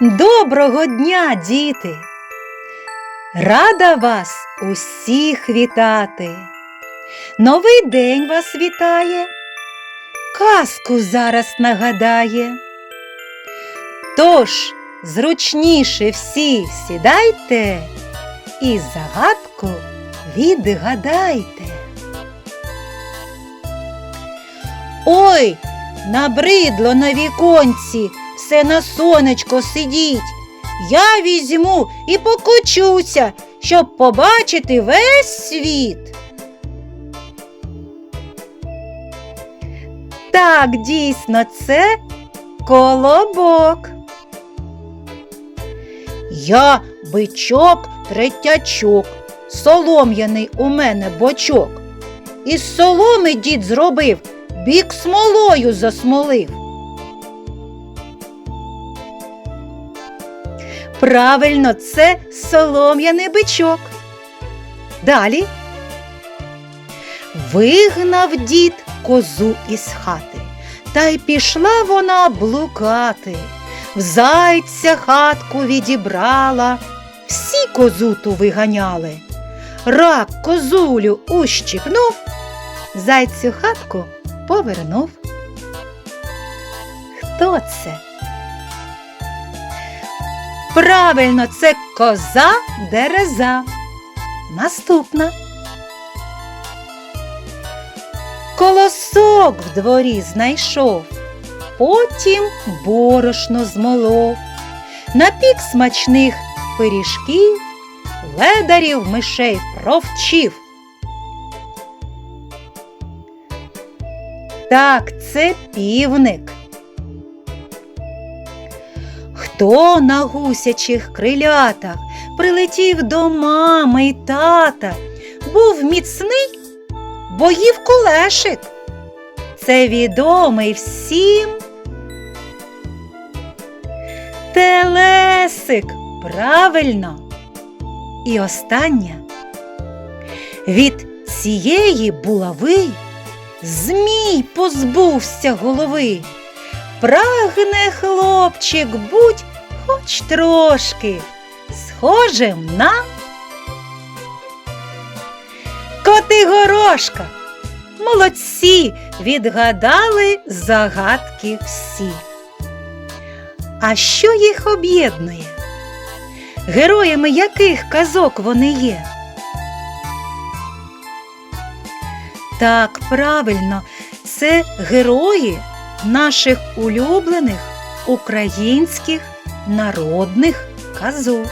Доброго дня, діти! Рада вас усіх вітати. Новий день вас вітає, казку зараз нагадає. Тож, зручніше всі сідайте і загадку відгадайте. Ой, набридло на віконці, все на сонечко сидіть. Я візьму і покочуся, щоб побачити весь світ. Так, дійсно, це колобок. Я бичок третячок, солом'яний у мене бочок. Із соломи дід зробив, бік смолою засмолив. Правильно, це солом'яний бичок. Далі вигнав дід козу із хати, та й пішла вона блукати. В зайця хатку відібрала, всі козу ту виганяли. Рак козулю ущипнув, зайцю хатку повернув. Хто це? Правильно, це коза дереза. Наступна. Колосок в дворі знайшов, потім борошно змолов, напік смачних пиріжків, ледарів мишей провчив. Так, це півник. Хто на гусячих крилятах прилетів до мами й тата, був міцний, бо їв кулешик. Це відомий всім. Телесик, правильно. І остання. Від цієї булави змій позбувся голови. Прагне хлопчик будь хоч трошки схожим на Котигорошка. Молодці відгадали загадки всі. А що їх об'єднує? Героями яких казок вони є? Так, правильно, це герої наших улюблених українських народних казок.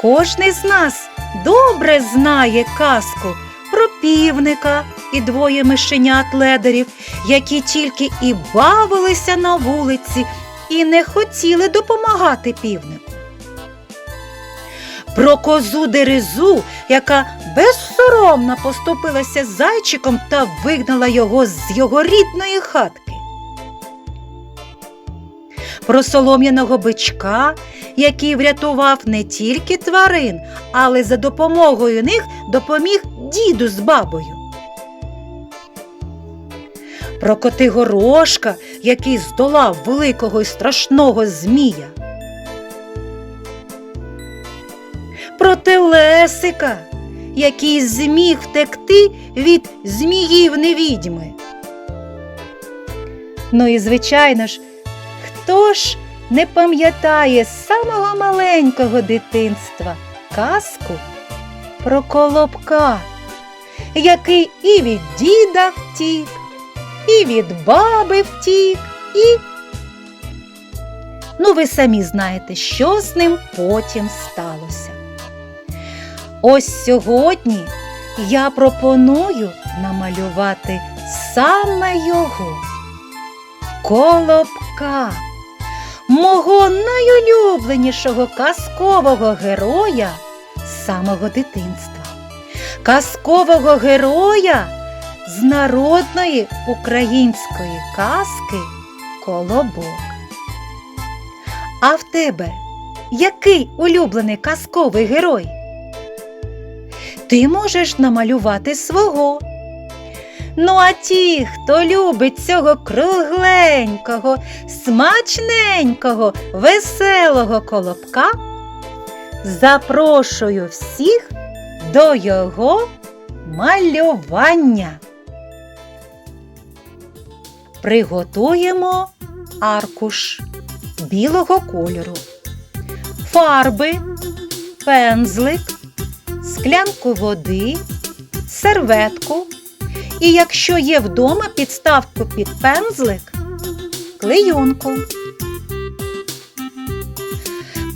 Кожний з нас добре знає казку про півника і двоє мишенят ледарів, які тільки і бавилися на вулиці і не хотіли допомагати півнику. Про козу дерезу, яка безсоромно поступилася зайчиком та вигнала його з його рідної хатки. Про солом'яного бичка, який врятував не тільки тварин, але за допомогою них допоміг діду з бабою. Про Котигорошка, який здолав великого і страшного змія. Про Телесика, який зміг втекти від зміїв невідьми. Ну і звичайно ж, хто ж не пам'ятає з самого маленького дитинства казку про колобка, який і від діда втік, і від баби втік, і. Ну, ви самі знаєте, що з ним потім сталося. Ось сьогодні я пропоную намалювати саме його колобка, мого найулюбленішого казкового героя самого дитинства, казкового героя з народної української казки Колобок. А в тебе який улюблений казковий герой? Ти можеш намалювати свого. Ну, а ті, хто любить цього кругленького, смачненького, веселого колобка, запрошую всіх до його малювання. Приготуємо аркуш білого кольору, фарби, пензлик, склянку води, серветку і, якщо є вдома підставку під пензлик, клейонку.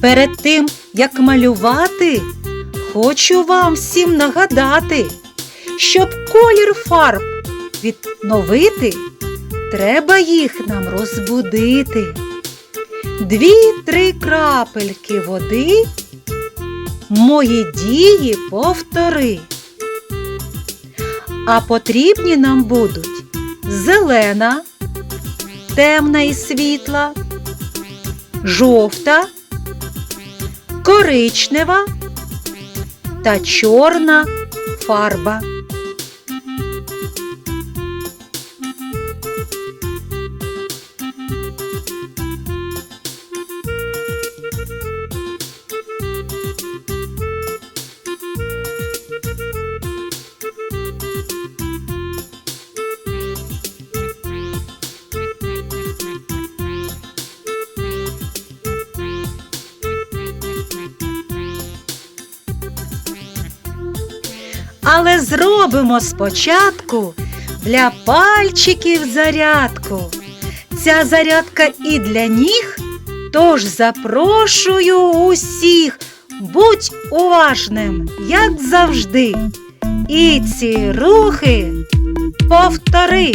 Перед тим, як малювати, хочу вам всім нагадати, щоб колір фарб відновити, треба їх нам розбудити. Дві-три крапельки води, мої дії повтори. А потрібні нам будуть зелена, темна і світла, жовта, коричнева та чорна фарба. Зробимо спочатку для пальчиків зарядку. Ця зарядка і для ніг, тож запрошую усіх, будь уважним, як завжди. І ці рухи повтори.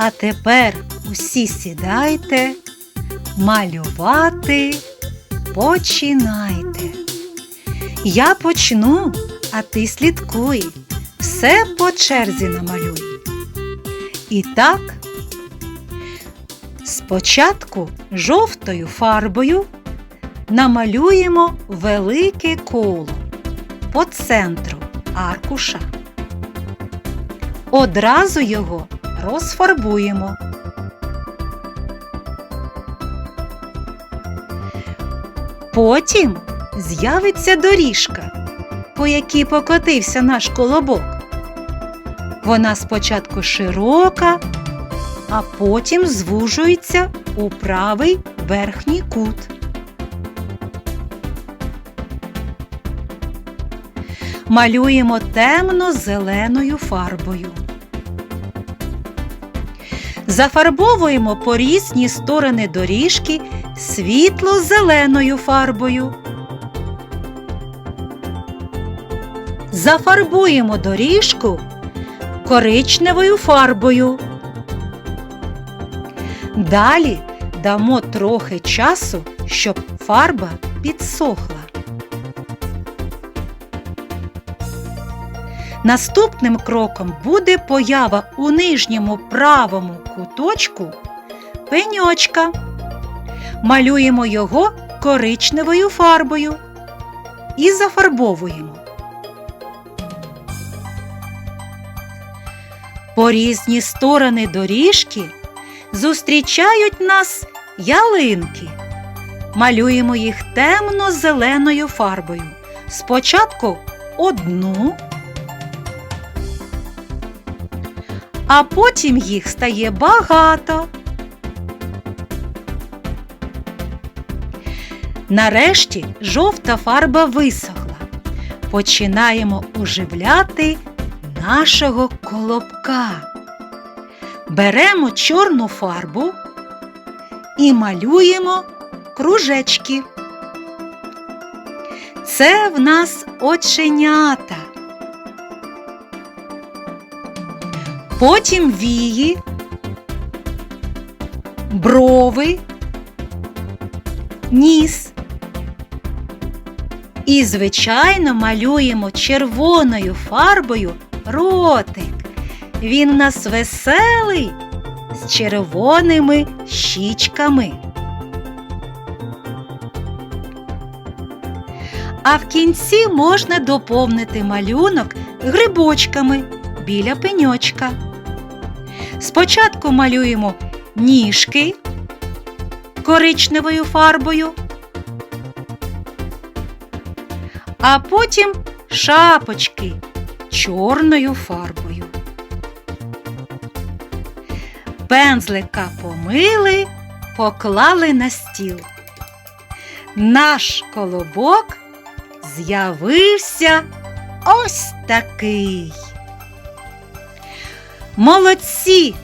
А тепер усі сідайте, малювати починайте. Я почну, а ти слідкуй, все по черзі намалюй. І так, спочатку жовтою фарбою намалюємо велике коло по центру аркуша. Одразу його розфарбуємо. Потім з'явиться доріжка, по якій покотився наш колобок. Вона спочатку широка, а потім звужується у правий верхній кут. малюємо темно-зеленою фарбою. Зафарбовуємо по різні сторони доріжки світло-зеленою фарбою. Зафарбуємо доріжку коричневою фарбою. Далі дамо трохи часу, щоб фарба підсохла. Наступним кроком буде поява у нижньому правому куточку пеньочка. Малюємо його коричневою фарбою. і зафарбовуємо. По різні сторони доріжки зустрічають нас ялинки. Малюємо їх темно-зеленою фарбою. Спочатку одну, а потім їх стає багато. Нарешті жовта фарба висохла. Починаємо оживляти нашого колобка. Беремо чорну фарбу і малюємо кружечки. Це в нас оченята. Потім вії, брови, ніс. І, звичайно, малюємо червоною фарбою ротик. Він у нас веселий з червоними щічками. А в кінці можна доповнити малюнок грибочками біля пеньочка. Спочатку малюємо ніжки коричневою фарбою, а потім шапочки чорною фарбою. Пензлика помили, поклали на стіл. Наш колобок з'явився ось такий. Молодці!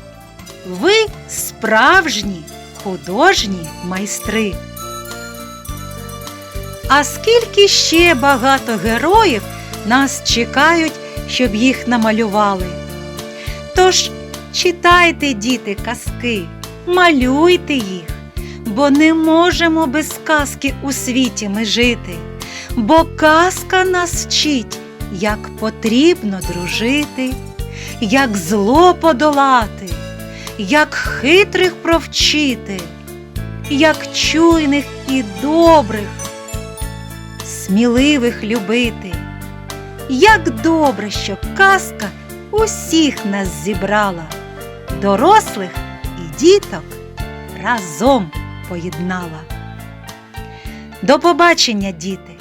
Ви справжні художні майстри. А скільки ще багато героїв нас чекають, щоб їх намалювали. Тож читайте, діти, казки, малюйте їх, бо не можемо без казки у світі ми жити, бо казка нас вчить, як потрібно дружити, як зло подолати, як хитрих провчити, як чуйних і добрих, сміливих любити. Як добре, що казка усіх нас зібрала, дорослих і діток разом поєднала. До побачення, діти!